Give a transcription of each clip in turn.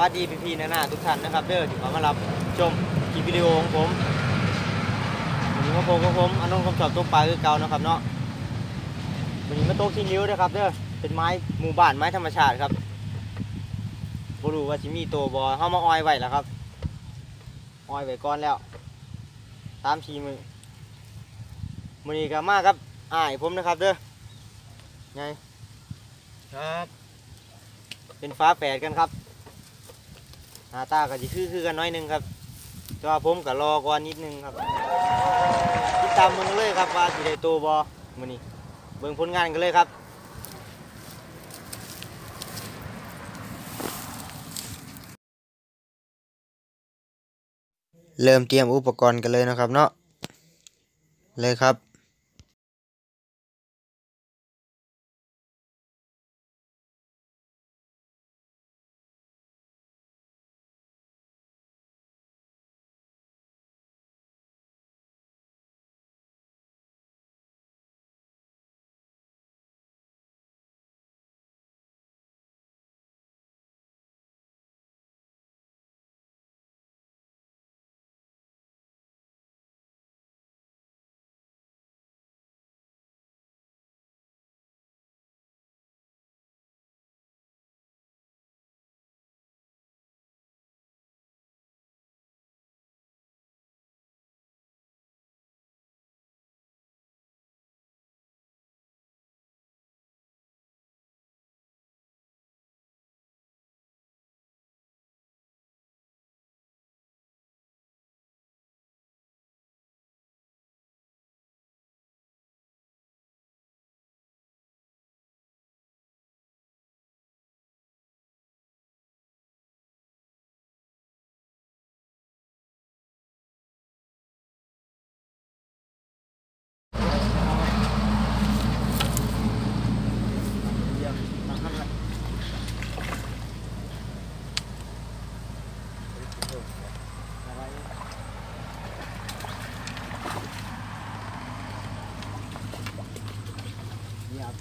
วัสดีพี่ๆนานาทุกท่านนะครับเด้อที่เขามารับชมคลิปวิดีโอของผมวันนี้มาพบกับผมอานนท์คำสอบตกปลาคือเก่านะครับเนาะวันนี้มาตกที่นิ้วนะครับเด้อเป็นไม้หมู่บ้านไม้ธรรมชาติครับบ่รู้ว่าสิมีตัวบอเข้ามาออยไว้แล้วครับออยไว้ก่อนแล้วตามชีมือมื้อนี้ก็มาครับอ้ายผมนะครับเด้อไงครับ เป็นฟ้าแฝดกันครับ หน้าตาก็จะคือคือกันน้อยหนึงครับแต่ว่าผมก็รอก่อนนิดนึงครับติดตามมึงเลยครับว่าสิได้โตบอมื้อนี้เบิ่งผลงานกันเลยครับเริ่มเตรียมอุปกรณ์กันเลยนะครับเนาะเลยครับ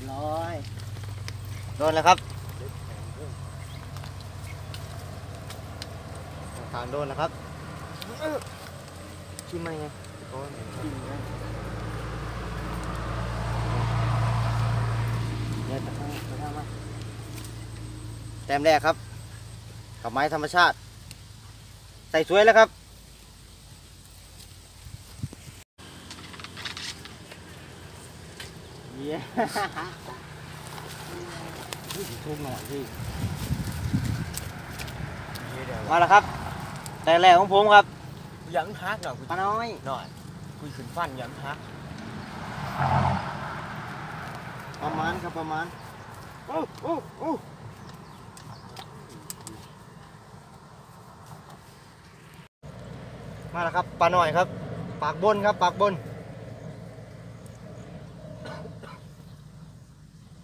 รียบร้อยโดนแล้วครับทางโดนแล้วครับชิมมาไงโดนชิมไงเนี่ยตะข้างตะข้างมาแต้มแรกครับ กับไม้ธรรมชาติ ใส่สวยแล้วครับ เย้ทุกหน่อยพี่มาแล้วครับ แต่แรกของผมครับยังฮักหน่อยกูปลาน้อยหน่อยคุยขึ้นฟันยังฮัก ประมาณครับประมาณโอ้โอ้โอ้มาแล้วครับปลาหน่อยครับ ปากบนครับ ปากบน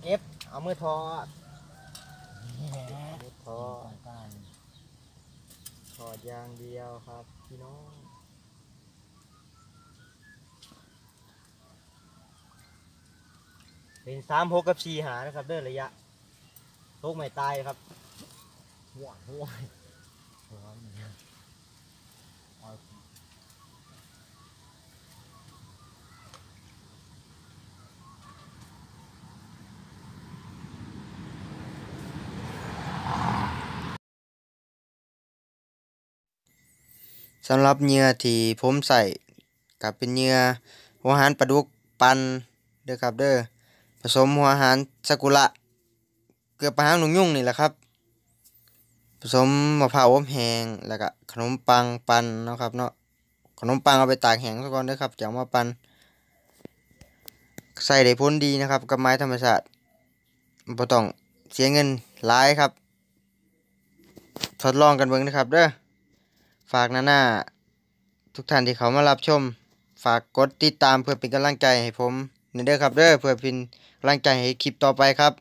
เก็บ เอา มือทอดนี่แหละมือทอดทอดอย่างเดียวครับพี่น้องเป็นสามหกกับสี่หานะครับเดินระยะโต๊ะไม่ตายครับหวานหวานหวานเนี่ยเอา สำหรับเหยื่อที่ผมใส่กับเป็นเหยื่อหัวหารปลาดุกปันเด้อครับเด้อผสมหัวหารซากุระเกลือปลาหางหนุ่งยุ่งนี่แหละครับ ผสมมะพร้าวอบแห้งแล้วก็ขนมปังปันนะครับเนาะขนมปังเอาไปตากแห้งซะก่อนเด้อครับจะมาปันใส่ได้ผลดีนะครับกับไม้ธรรมชาติบ่ต้องเสียเงินหลายครับ ทดลองกันเบิ่งนะครับเด้อ ฝากหน้าๆทุกท่านที่เขามารับชม ฝากกดติดตามเพื่อเป็นกำลังใจให้ผมนี่เด้อครับเด้อเพื่อเป็นกำลังใจให้คลิปต่อไปครับ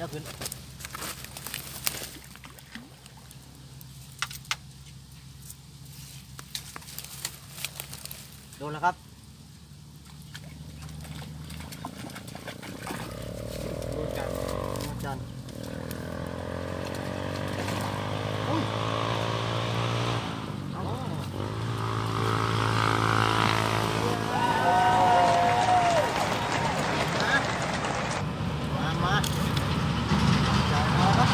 ดี๋ยวขึ้นโดนแล้วครับโดนกันโดนจันอุ้ยเอามามาจ่ายมาครับ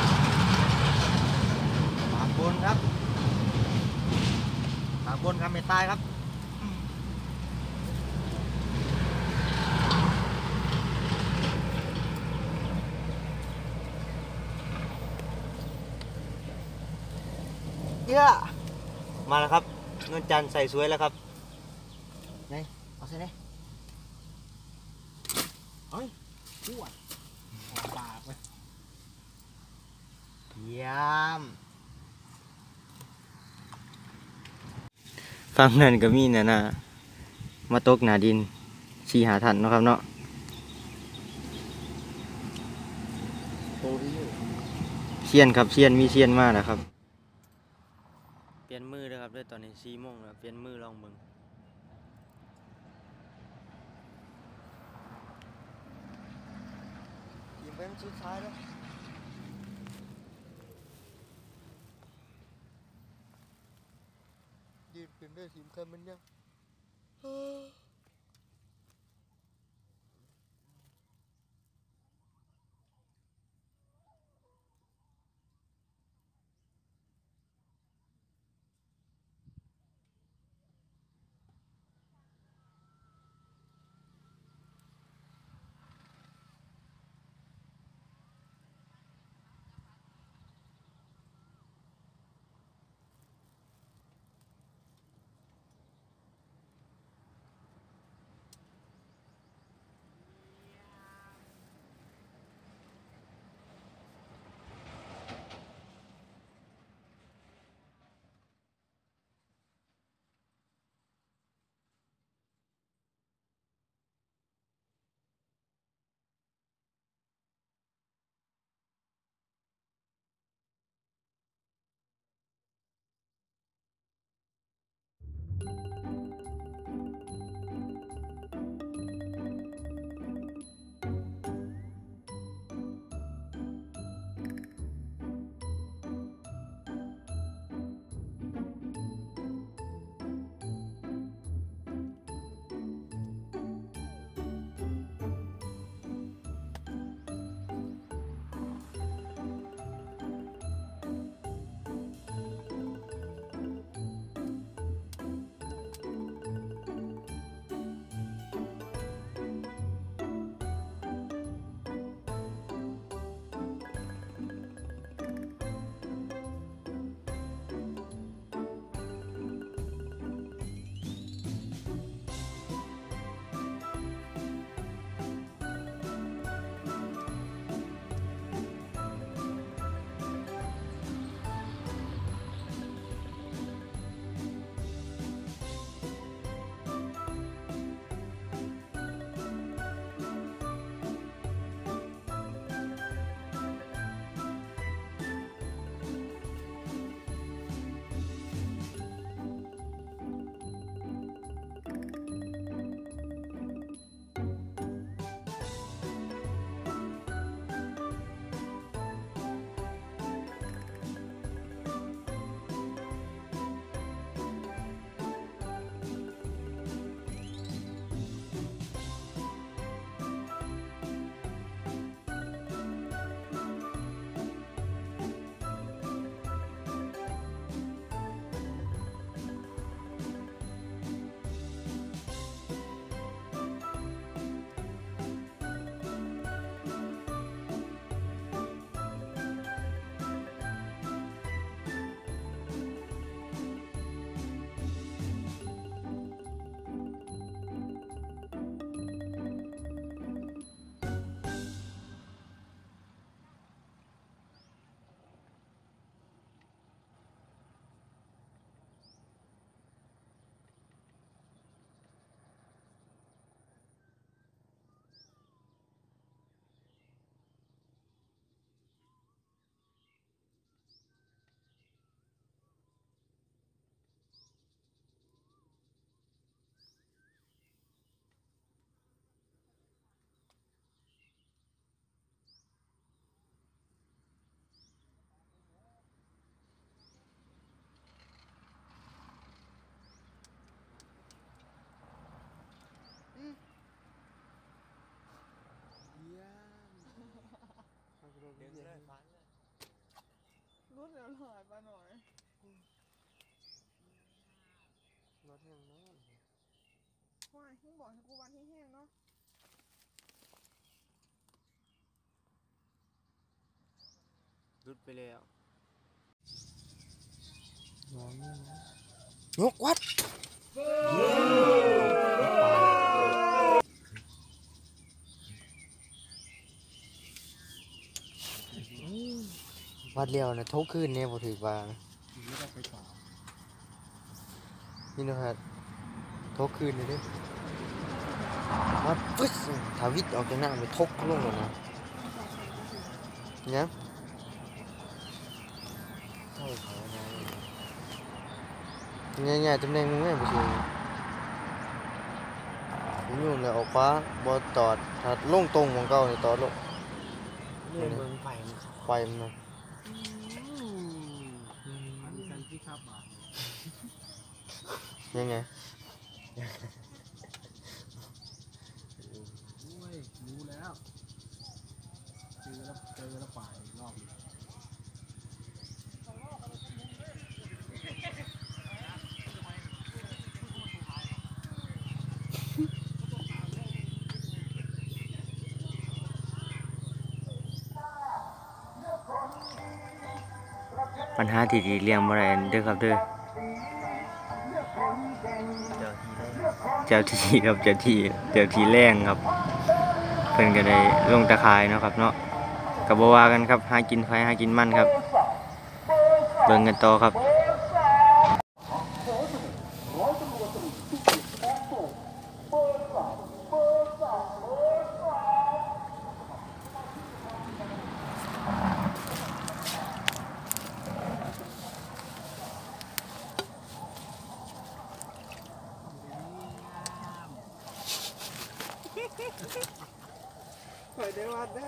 ปากบนครับปากบนครับไม่ ตายครับเยอะมาแล้วครับนวลจันทร์ใส่สวยแล้วครับไหนเอาใส่ไหนปวดออกปากเลยเยี่ยม ฟังนั่นก็มีน่ะนะมาตกหนาดินชีหาทันเนาะครับเนาะโตที่อยู่เชียนครับเชียนมีเชียนมากนะครับ เปลี่ยนมือเลยครับด้วยตอนนี้สี่โมงแล้วเปลี่ยนมือลองเบิ่งยิงเป็นชุดท้ายแล้ว ยืนเป็น รถแล้วหายไปหน่อย รถยังน้อยว่าให้บอกให้กูวันที่แห้งเนาะรุดไปแล้วยกวัด วัดเลียวนะทุกคืนเนี่ยบ่ถือว่านะไม่ต้องไปต่อนี่นะครับทุกคืนเลยเด้อวัดปึ๊ดถ้าวิทย์ออกจากหน้าไปทกลงเลยนะเนี่ยโอ้ยเขาเนี่ยง่ายๆตำแหน่งมึงแม่บ่สิมึงอยู่เลยออกฟ้าบ่ตอดถ้าลงตรงของเก่านี่ตอดลงเนี่ยเมืองไฟมันเข้าไฟมันนะอัน ยังไงโอ้ยรู้แล้วเจอแล้วเจอแล้วไปรอบนี้ปัญหาที่ดีเลี้ยงบ่ได้เด้อครับเด้อ เจ้าที่ครับเจ้าที่เจ้าที่แรงครับ เพิ่นก็ได้ลงตะข่ายเนาะครับ เนาะกับ่ว่ากันครับหากินไฟหากินมันครับ เบิ่งกันต่อครับ เปิ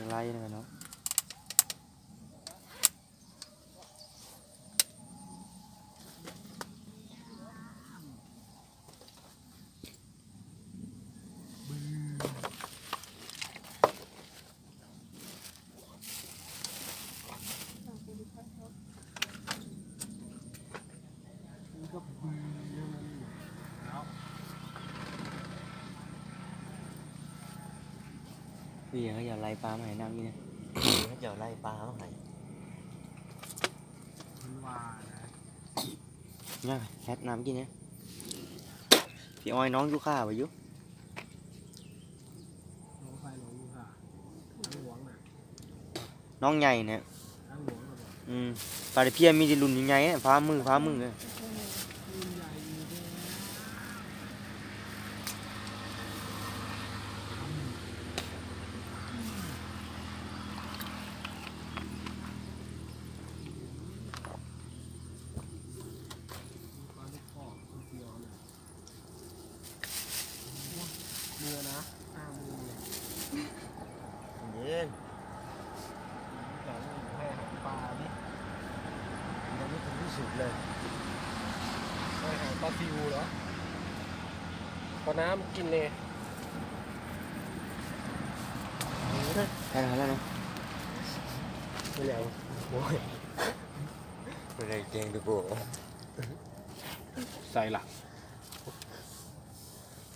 ได้วัดได้ไงอย่างไรนะเนาะ นี่ก็บึ้งเรื่องนั้นแล้ว พี่เขาอย่าไล่ปลามาให้น้ำนี่นะเขาจะไล่ปลาเขาให้มันว่านะเนี่ยแฮดน้ำกินเนี่ยพี่อ้อยน้องอยู่ข้าไปอยู่ลงไฟลงอยู่ค่ะทั้งหลวงน่ะน้องใหญ่เนี่ยทั้งหลวงก็บอกอืมปลาตะเพียนมีแต่รุ่นใหญ่ๆเนี่ยฟ้ามือฟ้ามือเลย รุ่นใหญ่อยู่เด้อมีปลาลูกคอกตัวเดียวน่ะเนื้อนะห้ามือเลย เย็น แต่ว่าให้อาหารปลาดิ ยังไม่ถึงที่สุดเลย ให้อาหารปลาซิวเหรอพอ น้ำกินเลยได้แล้วแล้วนะไม่แล้วโอ้ยไม่ได้เก่งดูโบใส่หลัก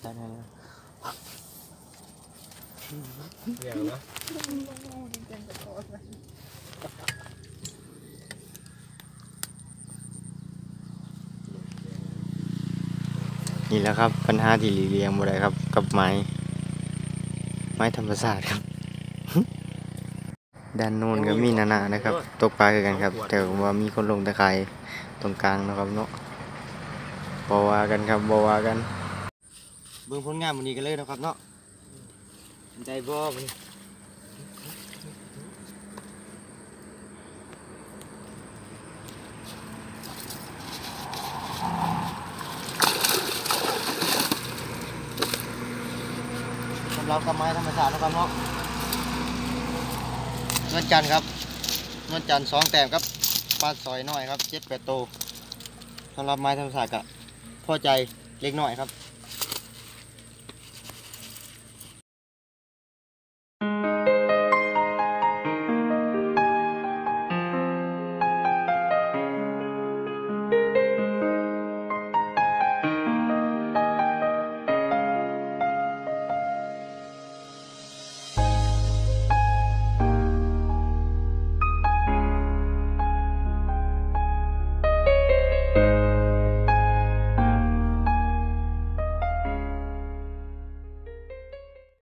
ได้แล้วแล้วอย่างนะ จริงๆกับตัวเลย นี่แหละครับปัญหาที่หลีกเลี่ยงบ่ได้ครับ กับไม้ ไม้ธรรมศาสตร์ครับ ด้านโน้นก็มีนานานะครับ ตกปลาคือกันครับ แต่ว่ามีคนลงตะไคร่ตรงกลางนะครับเนาะบอว่ากันครับบอว่ากัน เบื้องผลงานวันนี้กันเลยนะครับเนาะใจบ่ มันสำหรับกระไม้ธรรมชาตินะครับเนาะนวลจันทร์ครับนวลจันทร์สองแต้มครับปลาซอยน้อยครับเจ็ดแปดโตวสำหรับไม้ธรรมชาติก็พอใจเล็กน้อยครับ